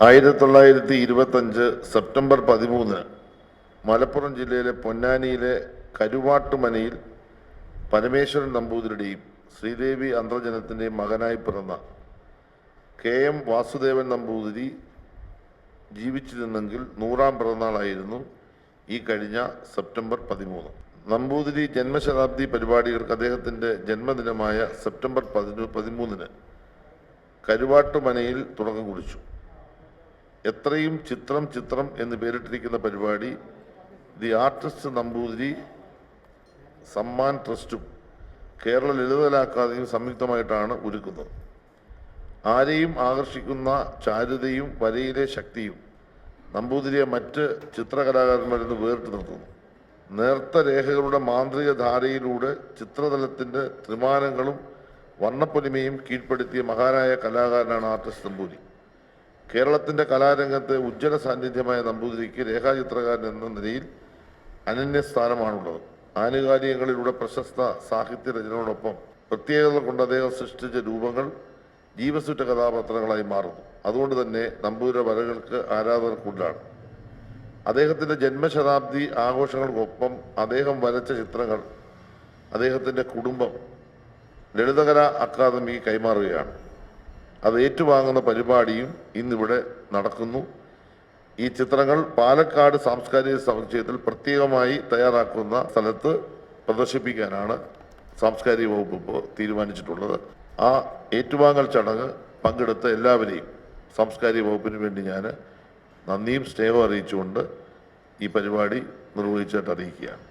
ആയിരത്തി തൊള്ളായിരത്തി ഇരുപത്തഞ്ച് സെപ്റ്റംബർ പതിമൂന്ന് മലപ്പുറം ജില്ലയിലെ പൊന്നാനിയിലെ കരുവാട്ടുമനയിൽ പരമേശ്വരൻ നമ്പൂതിരിയുടെയും ശ്രീദേവി അന്തർജനത്തിന്റെയും മകനായി പിറന്ന കെ എം വാസുദേവൻ നമ്പൂതിരി ജീവിച്ചിരുന്നെങ്കിൽ നൂറാം പിറന്നാളായിരുന്നു ഈ കഴിഞ്ഞ സെപ്റ്റംബർ പതിമൂന്ന്. നമ്പൂതിരി ജന്മശതാബ്ദി പരിപാടികൾക്ക് അദ്ദേഹത്തിന്റെ ജന്മദിനമായ സെപ്റ്റംബർ പതിനു പതിമൂന്നിന് കരുവാട്ടുമനയിൽ തുടക്കം കുറിച്ചു. എത്രയും ചിത്രം ചിത്രം എന്ന് പേരിട്ടിരിക്കുന്ന പരിപാടി ദി ആർട്ടിസ്റ്റ് നമ്പൂതിരി സമ്മാൻ ട്രസ്റ്റും കേരള ലളിതകലാ അക്കാദമിയും സംയുക്തമായിട്ടാണ് ഒരുക്കുന്നത്. ആരെയും ആകർഷിക്കുന്ന ചാരുതയും വരയിലെ ശക്തിയും നമ്പൂതിരിയെ മറ്റ് ചിത്രകലാകാരന്മാരിൽ നിന്ന് വേറിട്ട് നിർത്തുന്നു. നേർത്ത രേഖകളുടെ മാന്ത്രിക ധാരയിലൂടെ ചിത്രതലത്തിന്റെ ത്രിമാനങ്ങളും വർണപ്പൊലിമയും കീഴ്പ്പെടുത്തിയ മഹാനായ കലാകാരനാണ് ആർട്ടിസ്റ്റ് നമ്പൂതിരി. കേരളത്തിന്റെ കലാരംഗത്ത് ഉജ്ജ്വല സാന്നിധ്യമായ നമ്പൂതിരിക്ക് രേഖാചിത്രകാരൻ എന്ന നിലയിൽ അനന്യസ്ഥാനമാണുള്ളത് ആനുകാലികങ്ങളിലൂടെ പ്രശസ്ത സാഹിത്യ രചനയോടൊപ്പം പ്രത്യേകതകൾ കൊണ്ട് അദ്ദേഹം സൃഷ്ടിച്ച രൂപങ്ങൾ ജീവസുറ്റ കഥാപാത്രങ്ങളായി മാറുന്നു. അതുകൊണ്ട് തന്നെ നമ്പൂതിരി വരകൾക്ക് ആരാധന കൂടുതലാണ് അദ്ദേഹത്തിന്റെ ജന്മശതാബ്ദി ആഘോഷങ്ങൾക്കൊപ്പം അദ്ദേഹം വരച്ച ചിത്രങ്ങൾ അദ്ദേഹത്തിന്റെ കുടുംബം ലളിതകലാ അക്കാദമി കൈമാറുകയാണ്. അത് ഏറ്റുവാങ്ങുന്ന പരിപാടിയും ഇന്നിവിടെ നടക്കുന്നു. ഈ ചിത്രങ്ങൾ പാലക്കാട് സാംസ്കാരിക സമുച്ചയത്തിൽ പ്രത്യേകമായി തയ്യാറാക്കുന്ന സ്ഥലത്ത് പ്രദർശിപ്പിക്കാനാണ് സാംസ്കാരിക വകുപ്പ് ഇപ്പോൾ തീരുമാനിച്ചിട്ടുള്ളത്. ആ ഏറ്റുവാങ്ങൽ ചടങ്ങ് പങ്കെടുത്ത എല്ലാവരെയും സാംസ്കാരിക വകുപ്പിന് വേണ്ടി ഞാൻ നന്ദിയും സ്നേഹവും അറിയിച്ചുകൊണ്ട് ഈ പരിപാടി നിർവഹിച്ചിട്ട് അറിയിക്കുകയാണ്.